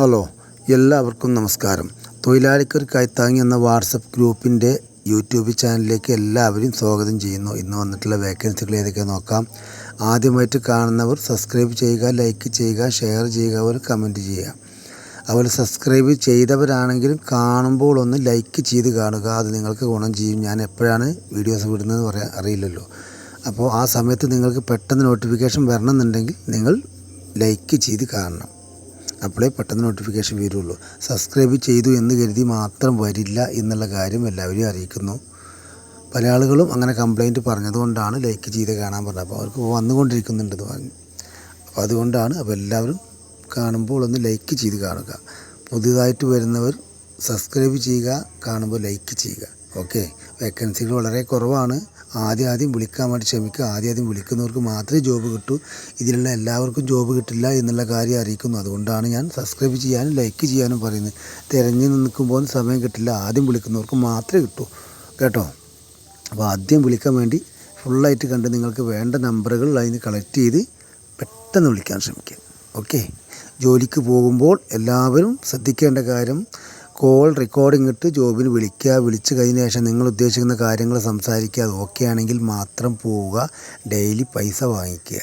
Hello എല്ലാവർക്കും നമസ്കാരം. തൊഴിലാളിക്കൊരു കൈത്താങ്ങി എന്ന വാട്സപ്പ് ഗ്രൂപ്പിന്റെ യൂട്യൂബ് ചാനലിലേക്ക് എല്ലാവരും സ്വാഗതം ചെയ്യുന്നു. ഇന്ന് വന്നിട്ടുള്ള വേക്കൻസികൾ ഏതൊക്കെ നോക്കാം. ആദ്യമായിട്ട് കാണുന്നവർ സബ്സ്ക്രൈബ് ചെയ്യുക ലൈക്ക് ചെയ്യുക ഷെയർ ചെയ്യുക അതുപോലെ കമന്റ് ചെയ്യുക. അതുപോലെ സബ്സ്ക്രൈബ് ചെയ്തവരാണെങ്കിലും കാണുമ്പോൾ ഒന്ന് ലൈക്ക് ചെയ്ത് കാണുക. അത് നിങ്ങൾക്ക് ഗുണം ചെയ്യും. ഞാൻ എപ്പോഴാണ് വീഡിയോസ് വിടുന്നത് പറയാൻ അറിയില്ലല്ലോ. അപ്പോൾ ആ സമയത്ത് നിങ്ങൾക്ക് പെട്ടെന്ന് നോട്ടിഫിക്കേഷൻ വരണമെന്നുണ്ടെങ്കിൽ നിങ്ങൾ ലൈക്ക് ചെയ്ത് കാണണം. അപ്പോഴേ പെട്ടെന്ന് നോട്ടിഫിക്കേഷൻ വരുള്ളൂ. സബ്സ്ക്രൈബ് ചെയ്തു എന്ന് കരുതി മാത്രം വരില്ല എന്നുള്ള കാര്യം എല്ലാവരെയും അറിയിക്കുന്നു. പല ആളുകളും അങ്ങനെ കംപ്ലൈന്റ് പറഞ്ഞതുകൊണ്ടാണ് ലൈക്ക് ചെയ്ത് കാണാൻ പറഞ്ഞത്. അപ്പോൾ അവർക്ക് വന്നുകൊണ്ടിരിക്കുന്നുണ്ടെന്ന് പറഞ്ഞു അപ്പോൾ അതുകൊണ്ടാണ് അപ്പോൾ എല്ലാവരും കാണുമ്പോൾ ഒന്ന് ലൈക്ക് ചെയ്ത് കാണുക. പുതിയതായിട്ട് വരുന്നവർ സബ്സ്ക്രൈബ് ചെയ്യുക കാണുമ്പോൾ ലൈക്ക് ചെയ്യുക. ഓക്കെ വേക്കൻസികൾ വളരെ കുറവാണ്. ആദ്യം ആദ്യം വിളിക്കാൻ വേണ്ടി ശ്രമിക്കുക. ആദ്യം ആദ്യം വിളിക്കുന്നവർക്ക് മാത്രമേ ജോബ് കിട്ടൂ. ഇതിലുള്ള എല്ലാവർക്കും ജോബ് കിട്ടില്ല എന്നുള്ള കാര്യം അറിയിക്കുന്നു. അതുകൊണ്ടാണ് ഞാൻ സബ്സ്ക്രൈബ് ചെയ്യാനും ലൈക്ക് ചെയ്യാനും പറയുന്നത്. തിരഞ്ഞു നിൽക്കുമ്പോൾ സമയം കിട്ടില്ല. ആദ്യം വിളിക്കുന്നവർക്ക് മാത്രമേ കിട്ടൂ. കേട്ടോ? അപ്പോൾ ആദ്യം വിളിക്കാൻ വേണ്ടി ഫുള്ളായിട്ട് കണ്ട് നിങ്ങൾക്ക് വേണ്ട നമ്പറുകൾ അതിന് കളക്ട് ചെയ്ത് പെട്ടെന്ന് വിളിക്കാൻ ശ്രമിക്കുക. ഓക്കെ ജോലിക്ക് പോകുമ്പോൾ എല്ലാവരും ശ്രദ്ധിക്കേണ്ട കാര്യം കോൾ റെക്കോർഡിംഗ് ഇട്ട് ജോബിന് വിളിക്കുക. വിളിച്ച് കഴിഞ്ഞ ശേഷം നിങ്ങൾ ഉദ്ദേശിക്കുന്ന കാര്യങ്ങൾ സംസാരിക്കുക. അത് ഓക്കെ ആണെങ്കിൽ മാത്രം പോവുക. ഡെയിലി പൈസ വാങ്ങിക്കുക.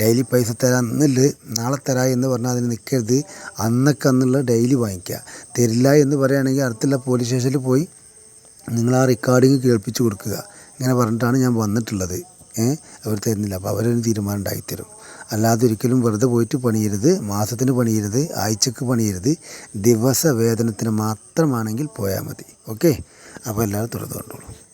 ഡെയിലി പൈസ തരാം എന്നില്ല നാളെ തരാ എന്ന് പറഞ്ഞാൽ അതിന് നിൽക്കരുത് അന്നൊക്കെ അന്നുള്ള ഡെയിലി വാങ്ങിക്കുക. തരില്ല എന്ന് പറയുകയാണെങ്കിൽ അടുത്തുള്ള പോലീസ് സ്റ്റേഷനിൽ പോയി നിങ്ങൾ ആ റെക്കോർഡിങ് കേൾപ്പിച്ച് കൊടുക്കുക. ഇങ്ങനെ പറഞ്ഞിട്ടാണ് ഞാൻ വന്നിട്ടുള്ളത്. അവർ തരുന്നില്ല. അപ്പോൾ അവരൊരു തീരുമാനം ഉണ്ടായിത്തരും അല്ലാതെ ഒരിക്കലും വെറുതെ പോയിട്ട് പണിയരുത്. മാസത്തിന് പണിയരുത്. ആഴ്ചക്ക് പണിയരുത്. ദിവസ വേതനത്തിന് മാത്രമാണെങ്കിൽ പോയാൽ മതി. ഓക്കെ? അപ്പോൾ എല്ലാവരും തുറന്നു കൊണ്ടോളൂ.